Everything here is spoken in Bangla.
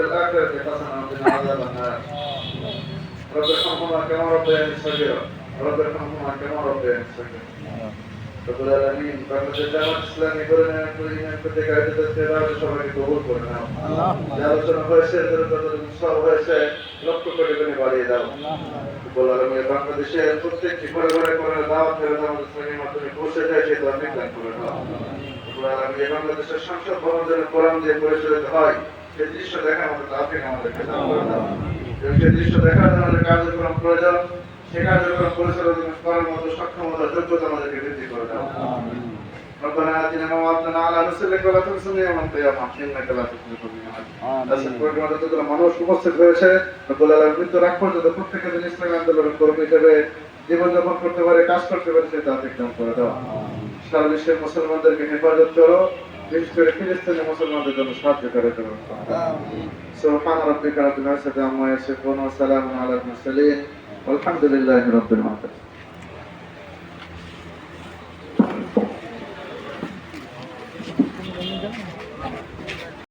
وفي الآخرة حسنة وقنا عذاب النار رب ارحمهما كما ربياني صغيرا رب ارحمهما كما ربياني صغيرا رب العالمين বাংলাদেশ জামাত ইসলামী করে নেন ইউনিয়ন প্রত্যেক আয়োজিত সেবার সবাইকে কবুল করে নাও যে আলোচনা হয়েছে তাদের সব হয়েছে লক্ষ কোটি করে বাড়িয়ে দাও বলার আমি বাংলাদেশের প্রত্যেকটি ঘরে ঘরে করে দাওয়াত ফেরত আমাদের শ্রেণীর মাধ্যমে পৌঁছে যায় সে দাবি দান করে দাও বলার আমি বাংলাদেশের সংসদ ভবন যেন কোরআন দিয়ে পরিচালিত হয় সে দৃশ্য দেখা আমাদের তাফিক আমাদেরকে দান করে দাও এবং সে দৃশ্য দেখার জন্য যে কার্যক্রম প্রয়োজন সে কার্যক্রম পরিচালনা করার মতো সক্ষমতা যোগ্যতা আমাদেরকে বৃদ্ধি করে দাও ربنا آتنا ما وعدتنا على رسلك ولا تنسنا يوم القيامة إنك لا تخلف الميعاد আজকের প্রোগ্রামে যতগুলো মানুষ উপস্থিত হয়েছে রব্বুল আলামিন মৃত্যুর আগ পর্যন্ত প্রত্যেকে যেন ইসলামী আন্দোলনের কর্মী হিসেবে জীবনযাপন করতে পারে কাজ করতে পারে সেটা তাদের দান করে দাও সারা বিশ্বের মুসলমানদেরকে হেফাজত করো বিশেষ করে ফিলিস্তিনি মুসলমানদের জন্য সাহায্য করার জন্য সুবহান রাব্বিকা রাব্বিল ইজ্জাতি আম্মা